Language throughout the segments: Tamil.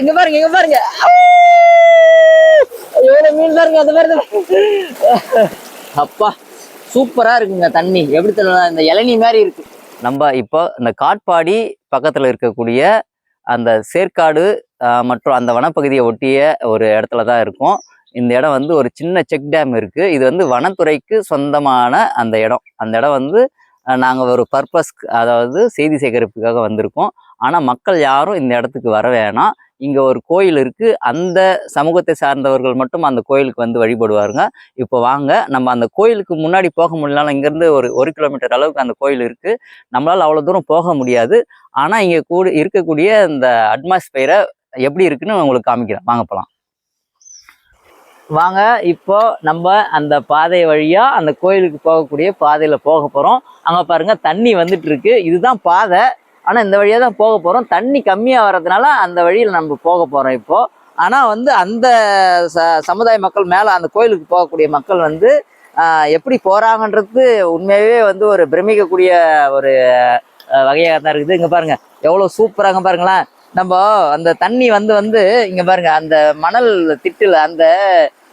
இங்க பாருங்க இங்க பாருங்க. எவ்வளவு மீன் பாருங்க அந்த மாதிரி அப்பா சூப்பரா இருக்குங்க தண்ணி. எப்படி தெரியல இந்த இளநீ மாதிரி இருக்கு. நம்ம இப்போ இந்த காட்பாடி பக்கத்துல இருக்கக்கூடிய அந்த சேர்க்காடு மற்றும் அந்த வனப்பகுதியை ஒட்டிய ஒரு இடத்துல தான் இருக்கும். இந்த இடம் வந்து ஒரு சின்ன செக் டேம் இருக்கு. இது வந்து வனத்துறைக்கு சொந்தமான அந்த இடம். அந்த இடம் வந்து ஆஹ், நாங்க ஒரு பர்பஸ் அதாவது செய்தி சேகரிப்புக்காக வந்திருக்கோம். ஆனா மக்கள் யாரும் இந்த இடத்துக்கு வர வேணாம். இங்கே ஒரு கோயில் இருக்குது அந்த சமூகத்தை சார்ந்தவர்கள் மட்டும் அந்த கோயிலுக்கு வந்து வழிபடுவாருங்க. இப்போ வாங்க நம்ம அந்த கோயிலுக்கு முன்னாடி போக முடியலனாலும் இங்கேருந்து ஒரு ஒரு கிலோமீட்டர் அளவுக்கு அந்த கோயில் இருக்குது நம்மளால் அவ்வளோ தூரம் போக முடியாது. ஆனால் இங்கே கூட இருக்கக்கூடிய இந்த அட்மாஸ்பியரை எப்படி இருக்குன்னு உங்களுக்கு காமிக்கிறேன். வாங்க போகலாம் வாங்க இப்போ நம்ம அந்த பாதை வழியா அந்த கோயிலுக்கு போகக்கூடிய பாதையில போக போறோம். அங்க பாருங்க தண்ணி வந்துட்டு இருக்கு. இதுதான் பாதை. ஆனால் இந்த வழியாக தான் போக போகிறோம் தண்ணி கம்மியாக வர்றதுனால அந்த வழியில் நம்ம போக போகிறோம் இப்போ. ஆனால் வந்து அந்த ச சமுதாய மக்கள் மேலே அந்த கோயிலுக்கு போகக்கூடிய மக்கள் வந்து எப்படி போகிறாங்கன்றது உண்மையாகவே வந்து ஒரு பிரமிக்கக்கூடிய ஒரு வகையாக தான் இருக்குது. இங்கே பாருங்கள் எவ்வளோ சூப்பராக பாருங்களேன். நம்ம அந்த தண்ணி வந்து வந்து இங்கே பாருங்க. அந்த மணல் திட்டில் அந்த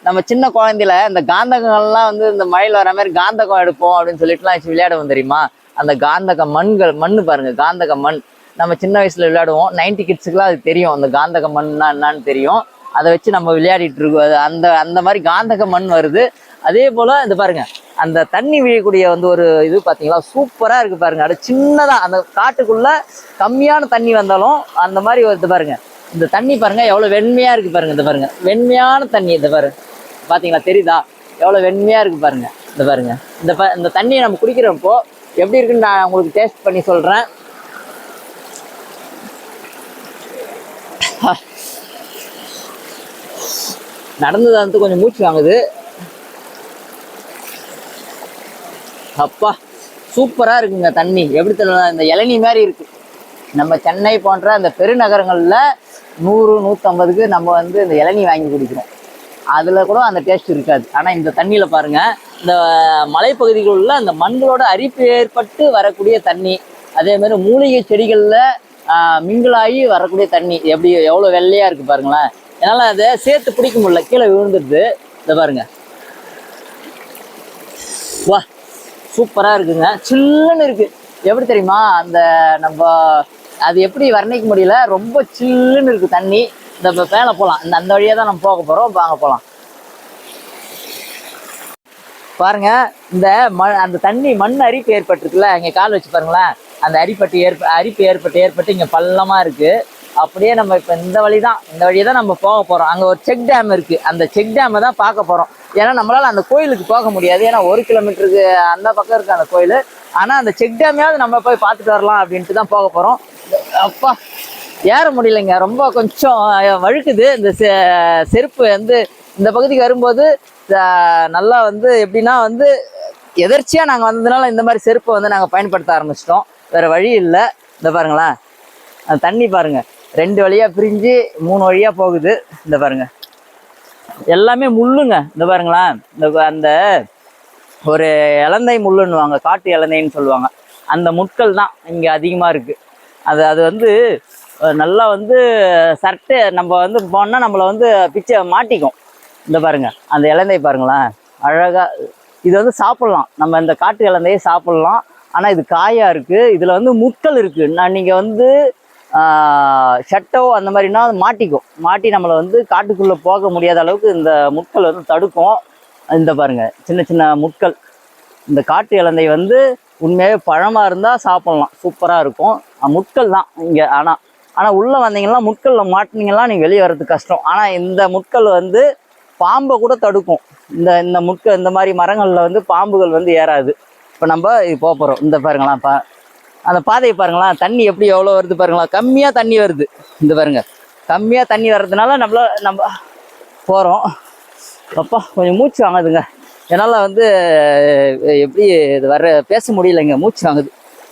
நம்ம சின்ன குழந்தையில இந்த காந்தகங்கள்லாம் வந்து இந்த மழையில் வர மாதிரி காந்தகம் எடுப்போம் அப்படின்னு சொல்லிட்டுலாம் விளையாடுவோம் தெரியுமா? அந்த காந்தக மண்கள் மண் பாருங்க காந்தக மண். நம்ம சின்ன வயசுல விளையாடுவோம். நைன்டி கிட்ஸுக்குலாம் அது தெரியும். அந்த காந்தக மண்னா என்னன்னு தெரியும். அதை வச்சு நம்ம விளையாடிட்டு இருக்கோம். அந்த அந்த மாதிரி காந்தக மண் வருது. அதே போல இது பாருங்க. அந்த தண்ணி விழக்கூடிய வந்து ஒரு இது பார்த்தீங்களா சூப்பராக இருக்கு பாருங்க. அது சின்னதாக அந்த காட்டுக்குள்ள கம்மியான தண்ணி வந்தாலும் அந்த மாதிரி இது பாருங்க. இந்த தண்ணி பாருங்க எவ்வளோ வெண்மையாக இருக்கு பாருங்க இந்த பாருங்க. வெண்மையான தண்ணி இந்த பாருங்க. பார்த்தீங்களா தெரியுதா? எவ்வளோ வெண்மையாக இருக்கு பாருங்க இந்த பாருங்க. இந்த ப- இந்த தண்ணியை நம்ம குடிக்கிறப்போ எப்படி இருக்குன்னு நான் உங்களுக்கு டேஸ்ட் பண்ணி சொல்கிறேன் நடந்தது வந்து கொஞ்சம் மூச்சு வாங்குது. அப்பா சூப்பராக இருக்குங்க தண்ணி. எப்படி தெரியல இந்த இளநி மாதிரி இருக்கு. நம்ம சென்னை போன்ற அந்த பெருநகரங்களில் நூறு நூற்றம்பதுக்கு நம்ம வந்து இந்த இளநீ வாங்கி குடிக்கிறோம். அதில் கூட அந்த டேஸ்ட் இருக்காது. ஆனால் இந்த தண்ணியில் பாருங்கள் இந்த மலைப்பகுதிகளில் உள்ள அந்த மண்களோட அரிப்பு ஏற்பட்டு வரக்கூடிய தண்ணி அதே மாதிரி மூலிகை செடிகளில் மிங்கிளாகி வரக்கூடிய தண்ணி எப்படி எவ்வளோ வெள்ளையாக இருக்குது பாருங்களேன். என்னால் அதை சேர்த்து பிடிக்க முடியல. கீழே விழுந்துடுது. இதை பாருங்க. வா சூப்பராக இருக்குங்க. சில்லுன்னு இருக்குது எப்படி தெரியுமா? அந்த நம்ம அது எப்படி வர்ணிக்க முடியல? ரொம்ப சில்லுன்னு இருக்குது தண்ணி. இந்த இப்போ மேலே போகலாம் இந்த அந்த வழியாக தான் நம்ம போக போகிறோம் வாங்க போகலாம் பாருங்க இந்த ம அந்த தண்ணி மண் அரிப்பு ஏற்பட்டிருக்குல்ல? இங்கே கால் வச்சு பாருங்களேன். அந்த அரிப்பட்டு ஏற்ப அரிப்பு ஏற்பட்டு ஏற்பட்டு இங்கே பள்ளமாக இருக்குது அப்படியே நம்ம இப்போ இந்த வழி தான் இந்த வழியை தான் நம்ம போக போகிறோம் அங்கே ஒரு செக் டேம் இருக்குது அந்த செக் டேமை தான் பார்க்க போகிறோம் ஏன்னா நம்மளால் அந்த கோயிலுக்கு போக முடியாது. ஏன்னா ஒரு கிலோமீட்டருக்கு அந்த பக்கம் இருக்குது அந்த கோயில். ஆனால் அந்த செக் டேமையாவது நம்ம போய் பார்த்துட்டு வரலாம் அப்படின்ட்டு தான் போக போகிறோம் அப்பா ஏற முடியலைங்க. ரொம்ப கொஞ்சம் வழுக்குது. இந்த செ- செருப்பு வந்து இந்த பகுதிக்கு வரும்போது நல்லா வந்து எப்படின்னா வந்து எதர்ச்சியாக நாங்கள் வந்ததுனால இந்த மாதிரி செருப்பை வந்து நாங்கள் பயன்படுத்த ஆரம்பிச்சிட்டோம். வேறு வழி இல்லை. இந்த பாருங்களேன். அந்த தண்ணி பாருங்கள் ரெண்டு வழியாக பிரிஞ்சு மூணு வழியாக போகுது. இந்த பாருங்கள் எல்லாமே முள்ளுங்க. இந்த பாருங்களேன். இந்த அந்த ஒரு இலந்தை முள்ளுன்னுவாங்க. காட்டு இலந்தைன்னு சொல்லுவாங்க. அந்த முட்கள் தான் இங்கே அதிகமாக இருக்குது அது அது வந்து நல்லா வந்து சர்ட்டு நம்ம வந்து போனால் நம்மளை வந்து பிச்சை மாட்டிக்கும். இந்த பாருங்கள் அந்த இலந்தை பாருங்களேன். அழகாக இது வந்து சாப்பிட்லாம். நம்ம இந்த காட்டு இலந்தையை சாப்பிட்லாம். ஆனால் இது காயாக இருக்குது இதில் வந்து முட்கள் இருக்குது நான் நீங்கள் வந்து ஷட்டோ அந்த மாதிரினா அது மாட்டிக்கும். மாட்டி நம்மளை வந்து காட்டுக்குள்ளே போக முடியாத அளவுக்கு இந்த முட்கள் வந்து தடுக்கும். இந்த பாருங்க சின்ன சின்ன முட்கள் இந்த காட்டு இலந்தை வந்து உண்மையாகவே பழமாக இருந்தால் சாப்பிட்லாம். சூப்பராக இருக்கும். முட்கள் தான் இங்கே. ஆனால் ஆனால் உள்ளே வந்தீங்கன்னா முட்களில் மாட்டினீங்கன்னா நீங்கள் வெளியே வர்றது கஷ்டம். ஆனால் இந்த முட்கள் வந்து பாம்பை கூட தடுக்கும். இந்த இந்த முட்கள் இந்த மாதிரி மரங்களில் வந்து பாம்புகள் வந்து ஏறாது. இப்போ நம்ம போக போகிறோம் இந்த பாருங்களாம் பா அந்த பாதையை பாருங்களேன். தண்ணி எப்படி எவ்வளோ வருது பாருங்களா கம்மியாக தண்ணி வருது. இந்த பாருங்க. கம்மியாக தண்ணி வர்றதுனால நம்மள நம்ம போகிறோம் அப்பா கொஞ்சம் மூச்சு வாங்குதுங்க. என்னால் வந்து எப்படி இது வர பேச முடியலைங்க. மூச்சு வாங்குது.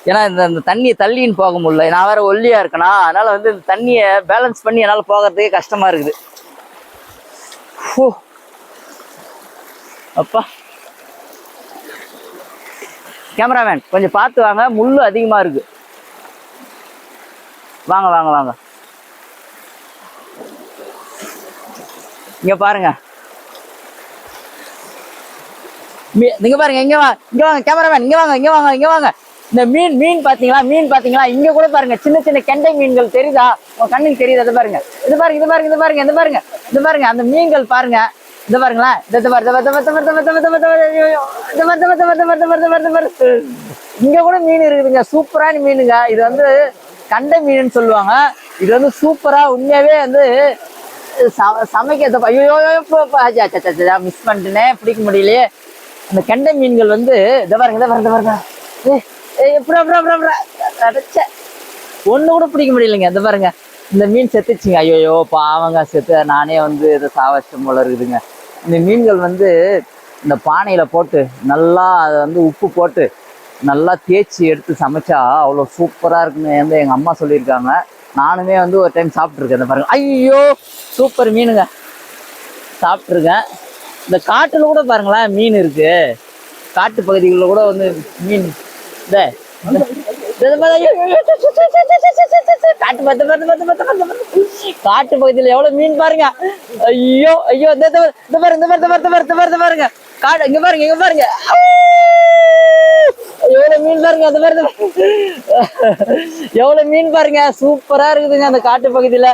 ஏன்னா இந்த இந்த தண்ணியை தள்ளின்னு போக முடியல. நான் வேற ஒல்லியா இருக்கேனா? அதனால வந்து இந்த தண்ணியை பேலன்ஸ் பண்ணி என்னால் போகிறதுக்கே கஷ்டமா இருக்குது. ஓ அப்பா. கேமராமேன் கொஞ்சம் பார்த்து வாங்க. முள்ளு அதிகமாக இருக்கு. வாங்க வாங்க வாங்க. இங்கே பாருங்க. நீங்கள் பாருங்க இங்கே வா. இங்கே வாங்க கேமராமேன் இங்கே வாங்க இங்கே வாங்க இங்கே வாங்க. இந்த மீன் மீன் பாத்தீங்களா மீன் பாத்தீங்களா இங்க கூட பாருங்க சின்ன சின்ன கெண்டை மீன்கள் தெரியுதா உங்க கண்ணுக்கு தெரியுது இது பாருங்க இது பாருங்க இது பாருங்க இது பாருங்க இது பாருங்க இது பாருங்க அந்த மீன்கள் பாருங்க இது பாருங்களேன் பாரு, இங்க கூட மீன் இருக்குதுங்க சூப்பரான மீனுங்க இது வந்து கண்டை மீன் சொல்லுவாங்க இது வந்து சூப்பரா உண்மையாவே வந்து ச- ஐயோ மிஸ் பண்ணிட்டேனே பிடிக்க முடியலையே அந்த கெண்டை மீன்கள் வந்து இதை பாருங்க இதை பாருங்க இதை பாருங்க ஏய், ஏய், கூட பிடிக்க முடியலைங்க. இந்த பாருங்க. இந்த மீன் செத்துச்சுங்க. ஐயோயோ பாவங்க செத்து. நானே வந்து இதை சாவச்சம் போல இருக்குதுங்க. இந்த மீன்கள் வந்து இந்த பானையில் போட்டு நல்லா அதை வந்து உப்பு போட்டு நல்லா தேய்ச்சி எடுத்து சமைச்சா அவ்வளோ சூப்பராக இருக்குன்னு வந்து எங்கள் அம்மா சொல்லியிருக்காங்க. நானுமே வந்து ஒரு டைம் சாப்பிட்ருக்கேன் இந்த பாருங்க. ஐயோ சூப்பர் மீனுங்க. சாப்பிட்ருக்கேன் இந்த காட்டில் கூட பாருங்களேன் மீன் இருக்குது காட்டு பகுதிகளில் கூட வந்து மீன் காட்டு பத்து பத்து பத்து பத்து பத்து பத்து காட்டு பகுதியில் எவ்வளவு மீன் பாருங்க ஐயோ ஐயோ இந்த பாருங்க இந்த பாருங்க இந்த பாருங்க பாருங்க பாருங்க காடு இங்க பாருங்க இங்க பாருங்க எவ்வளவு மீன் பாருங்க அது மாதிரி எவ்வளவு மீன் பாருங்க சூப்பரா இருக்குதுங்க அந்த காட்டு பகுதியில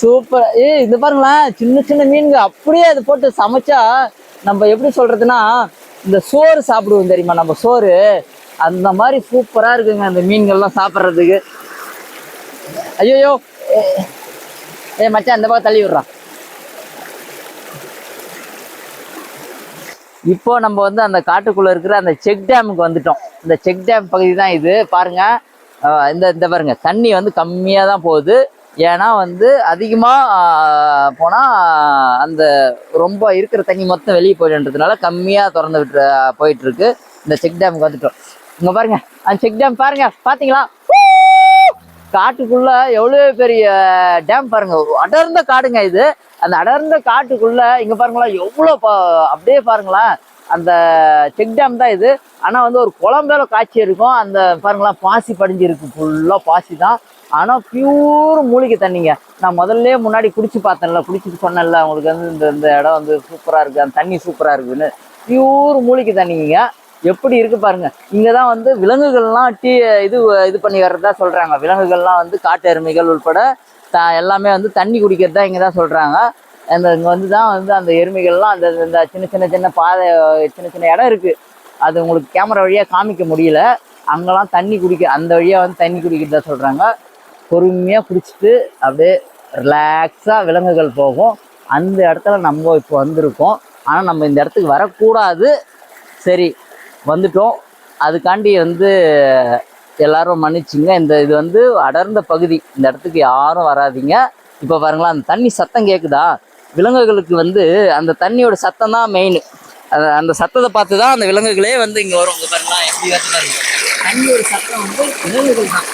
சூப்பர் ஏய் இந்த பாருங்களேன் சின்ன சின்ன மீன்கள் அப்படியே அதை போட்டு சமைச்சா நம்ம எப்படி சொல்றதுன்னா இந்த சோறு சாப்பிடுவோம் தெரியுமா? நம்ம சோறு. அந்த மாதிரி சூப்பராக இருக்குங்க அந்த மீன்கள்லாம் சாப்பிட்றதுக்கு. ஐயோயோ. ஏ மச்சான் அந்த பக்கம் தள்ளி விடுறான் இப்போ நம்ம வந்து அந்த காட்டுக்குள்ளே இருக்கிற அந்த செக் டேமுக்கு வந்துட்டோம். இந்த செக் டேம் பகுதி தான் இது. பாருங்கள் இந்த இந்த பாருங்க. தண்ணி வந்து கம்மியாக தான் போகுது. ஏன்னா வந்து அதிகமாக போனால் அந்த ரொம்ப இருக்கிற தண்ணி மொத்தம் வெளியே போயிடுன்றதுனால கம்மியாக திறந்து விட்டு போயிட்டுருக்கு. இந்த செக் டேமுக்கு வந்துட்டோம். இங்கே பாருங்க. அந்த செக் டேம் பாருங்க. பார்த்தீங்களா காட்டுக்குள்ள எவ்வளோ பெரிய டேம் பாருங்க. அடர்ந்த காடுங்க இது. அந்த அடர்ந்த காட்டுக்குள்ள இங்கே பாருங்களா எவ்வளோ பா- அப்படியே பாருங்களேன். அந்த செக் டேம் தான் இது. ஆனால் வந்து ஒரு குளம்பேல காட்சி இருக்கும். அந்த பாருங்களா பாசி படிஞ்சிருக்கு. ஃபுல்லாக பாசி தான். ஆனால் பியூர் மூலிகை தண்ணிங்க. நான் முதல்ல முன்னாடி குடிச்சு பார்த்தேன்ல குடிச்சிட்டு சொன்னேன்ல உங்களுக்கு வந்து இந்த இந்த இடம் வந்து சூப்பராக இருக்குது அந்த தண்ணி சூப்பராக இருக்குதுன்னு பியூர் மூலிகை தண்ணிங்க. எப்படி இருக்கு பாருங்க. இங்கதான் வந்து விலங்குகள்லாம் டீ இது இது பண்ணி வர்றதா சொல்கிறாங்க விலங்குகள்லாம் வந்து காட்டு எருமைகள் உட்பட த- எல்லாமே வந்து தண்ணி குடிக்கிறது தான் இங்கே தான் சொல்கிறாங்க அந்த இங்கே வந்து தான் வந்து அந்த எருமைகள்லாம் அந்த இந்த சின்ன சின்ன சின்ன பாதை சின்ன சின்ன இடம் இருக்குது அது உங்களுக்கு கேமரா வழியாக காமிக்க முடியல. அங்கெல்லாம் தண்ணி குடிக்க அந்த வழியாக வந்து தண்ணி குடிக்கிறதா சொல்கிறாங்க பொறுமையாக பிடிச்சிட்டு அப்படியே ரிலாக்ஸாக விலங்குகள் போகும். அந்த இடத்துல நம்ம இப்போ வந்திருக்கோம். ஆனால் நம்ம இந்த இடத்துக்கு வரக்கூடாது. சரி வந்துட்டோம். அதுக்காண்டி வந்து எல்லாரும் மன்னிச்சுங்க. இந்த இது வந்து அடர்ந்த பகுதி. இந்த இடத்துக்கு யாரும் வராதீங்க. இப்போ பாருங்களா அந்த தண்ணி சத்தம் கேட்குதா விலங்குகளுக்கு வந்து அந்த தண்ணியோட சத்தம் தான் மெயின் அந்த சத்தத்தை பார்த்து தான் அந்த விலங்குகளே வந்து இங்கே வரும். பாருங்களா எப்படி வருது பாருங்க. தண்ணியோட சத்தம் வந்து விலங்குகள் தான்.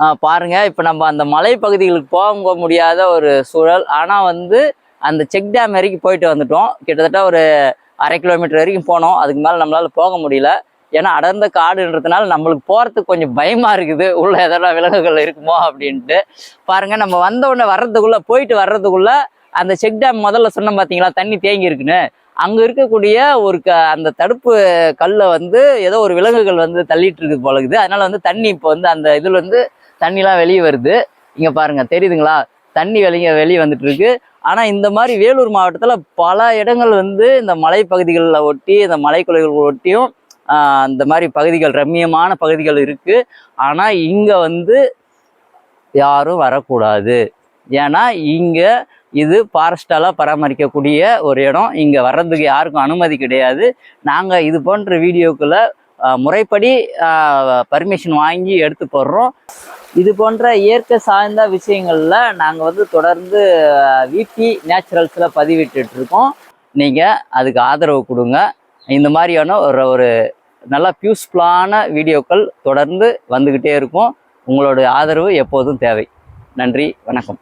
ஆ, பாருங்க. இப்போ நம்ம அந்த மலை பகுதிகளுக்கு போக முடியாத ஒரு சூழல். ஆனால் வந்து அந்த செக் டேம் வரைக்கும் போயிட்டு வந்துட்டோம். கிட்டத்தட்ட ஒரு அரை கிலோமீட்டர் வரைக்கும் போனோம். அதுக்கு மேலே நம்மளால போக முடியல. ஏன்னா அடர்ந்த காடுன்றதுனால நம்மளுக்கு போகிறதுக்கு கொஞ்சம் பயமாக இருக்குது. உள்ளே எதனா விலங்குகள் இருக்குமோ அப்படின்ட்டு. பாருங்க நம்ம வந்த உடனே வர்றதுக்குள்ளே போயிட்டு வர்றதுக்குள்ளே அந்த செக் டேம் முதல்ல சொன்னோம் பார்த்தீங்களா தண்ணி தேங்கி இருக்குன்னு அங்கே இருக்கக்கூடிய ஒரு க அந்த தடுப்பு கல்லை வந்து ஏதோ ஒரு விலங்குகள் வந்து தள்ளிட்டு இருக்குது போல இருக்குது. அதனால வந்து தண்ணி இப்போ வந்து அந்த இதில் வந்து தண்ணிலாம் வெளியே வருது. இங்கே பாருங்க தெரியுதுங்களா? தண்ணி வெளியே வெளியே வந்துட்டு இருக்கு. ஆனால் இந்த மாதிரி வேலூர் மாவட்டத்தில் பல இடங்கள் வந்து இந்த மலைப்பகுதிகளில் ஒட்டி இந்த மலைக்குலைகள் ஒட்டியும் அந்த மாதிரி பகுதிகள் ரம்மியமான பகுதிகள் இருக்கு. ஆனால் இங்கே வந்து யாரும் வரக்கூடாது. ஏன்னா இங்கே இது ஃபாரஸ்டாலாக பராமரிக்கக்கூடிய ஒரு இடம். இங்கே வர்றதுக்கு யாருக்கும் அனுமதி கிடையாது. நாங்கள் இது போன்ற வீடியோக்களை முறைப்படி பர்மிஷன் வாங்கி எடுத்து போடுறோம். இது போன்ற இயற்கை சார்ந்த விஷயங்களில் நாங்கள் வந்து தொடர்ந்து விபி நேச்சுரல்ஸில் பதிவிட்டுருக்கோம் இருக்கோம் அதுக்கு ஆதரவு கொடுங்க. இந்த மாதிரியான ஒரு ஒரு நல்லா பியூஸ்ஃபுல்லான வீடியோக்கள் தொடர்ந்து வந்துக்கிட்டே இருக்கும். உங்களோட ஆதரவு எப்போதும் தேவை. நன்றி வணக்கம்.